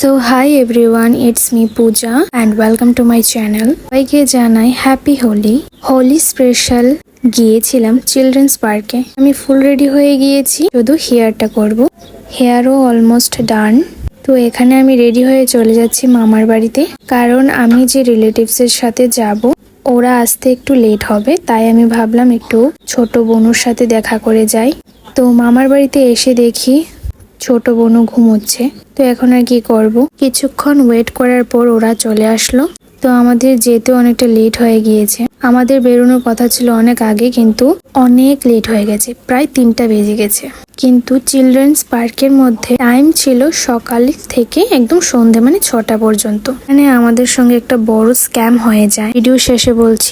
So hi everyone it's me Puja and welcome to my channel সবাইকে জানাই happy Holi Holi special গিয়েছিলাম children's পার্কে আমি ফুল রেডি হয়ে গিয়েছি, শুধু হেয়ারটা করব। হেয়ারও অলমোস্ট ডান তো এখানে আমি রেডি হয়ে চলে যাচ্ছি মামার বাড়িতে। কারণ আমি যে রিলেটিভসের সাথে যাব, ওরা আসতে একটু লেট হবে, তাই আমি ভাবলাম একটু ছোট বোনুর সাথে দেখা করে যাই। তো মামার বাড়িতে এসে দেখি ছোট বোনও ঘুমোচ্ছে। তো এখন আর কি করব? কিছুক্ষণ ওয়েট করার পর ওরা চলে আসলো। তো আমাদের যেতে অনেকটা লেট হয়ে গিয়েছে। আমাদের বেরোনোর কথা ছিল অনেক আগে, কিন্তু অনেক লেট হয়ে গেছে। প্রায় তিনটা বেজে গেছে। কিন্তু চিলড্রেন্স পার্কের মধ্যে টাইম ছিল সকাল থেকে একদম সন্ধে মানে ছটা পর্যন্ত। মানে আমাদের সঙ্গে একটা বড় স্ক্যাম হয়ে যায়। ভিডিও শেষে বলছি।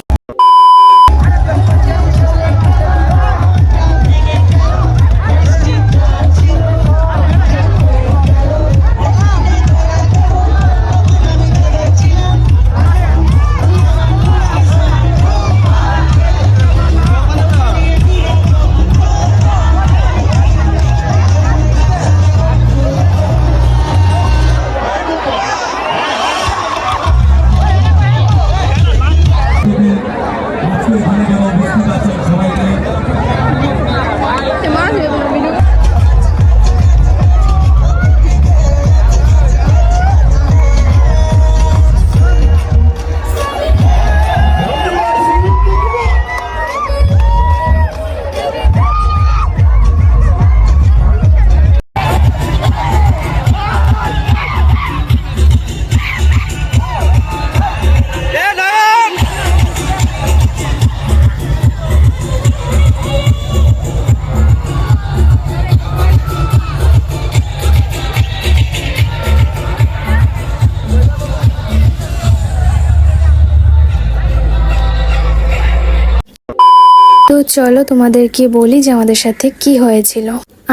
তো চলো তোমাদেরকে বলি যে আমাদের সাথে কি হয়েছিল।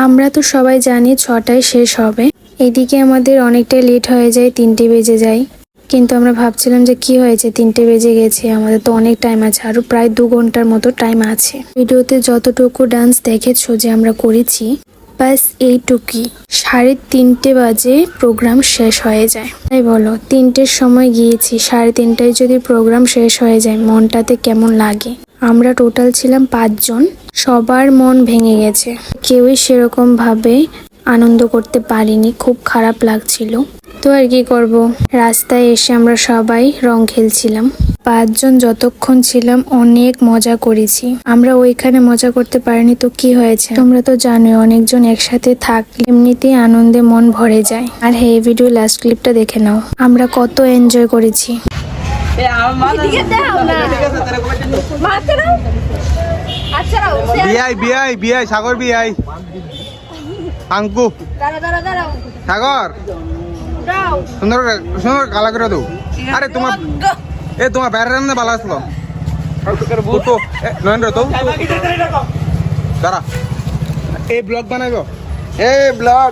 আমরা তো সবাই জানি ছটায় শেষ হবে। এদিকে আমাদের অনেকটাই লেট হয়ে যায়, তিনটে বেজে যায়। কিন্তু আমরা ভাবছিলাম যে কি হয়েছে, তিনটে বেজে গেছে, আমাদের তো অনেক টাইম আছে, আরও প্রায় দু ঘণ্টার মতো টাইম আছে। ভিডিওতে যতটুকু ডান্স দেখেছ যে আমরা করেছি, ব্যাস এইটুকুই। সাড়ে তিনটে বাজে প্রোগ্রাম শেষ হয়ে যায়। তাই বলো, তিনটের সময় গিয়েছি, সাড়ে তিনটায় যদি প্রোগ্রাম শেষ হয়ে যায়, মনটাতে কেমন লাগে? আমরা টোটাল ছিলাম পাঁচজন। সবার মন ভেঙে গেছে। কেউই সেরকম ভাবে আনন্দ করতে পারিনি, খুব খারাপ লাগছিল। তো আর কি করব? রাস্তায় এসে আমরা সবাই রং খেলছিলাম। পাঁচজন যতক্ষণ ছিলাম অনেক মজা করেছি। আমরা ওইখানে মজা করতে পারিনি তো কি হয়েছে? তোমরা তো জানোই, অনেকজন একসাথে থাকলে এমনিতেই আনন্দে মন ভরে যায়। আর হে ভিডিও লাস্ট ক্লিপটা দেখে নাও। আমরা কত এনজয় করেছি। বিআই বিআই বিআই সাগর বিআই। আঙ্কু। সাগর। সুন্দর সুন্দর কালা করে দাও। আরে তোমার এ তোমার বাইরে রান্না ভালো আসলো? তো তো দাঁড়া। এই ব্লগ বানাইব। এই ব্লগ।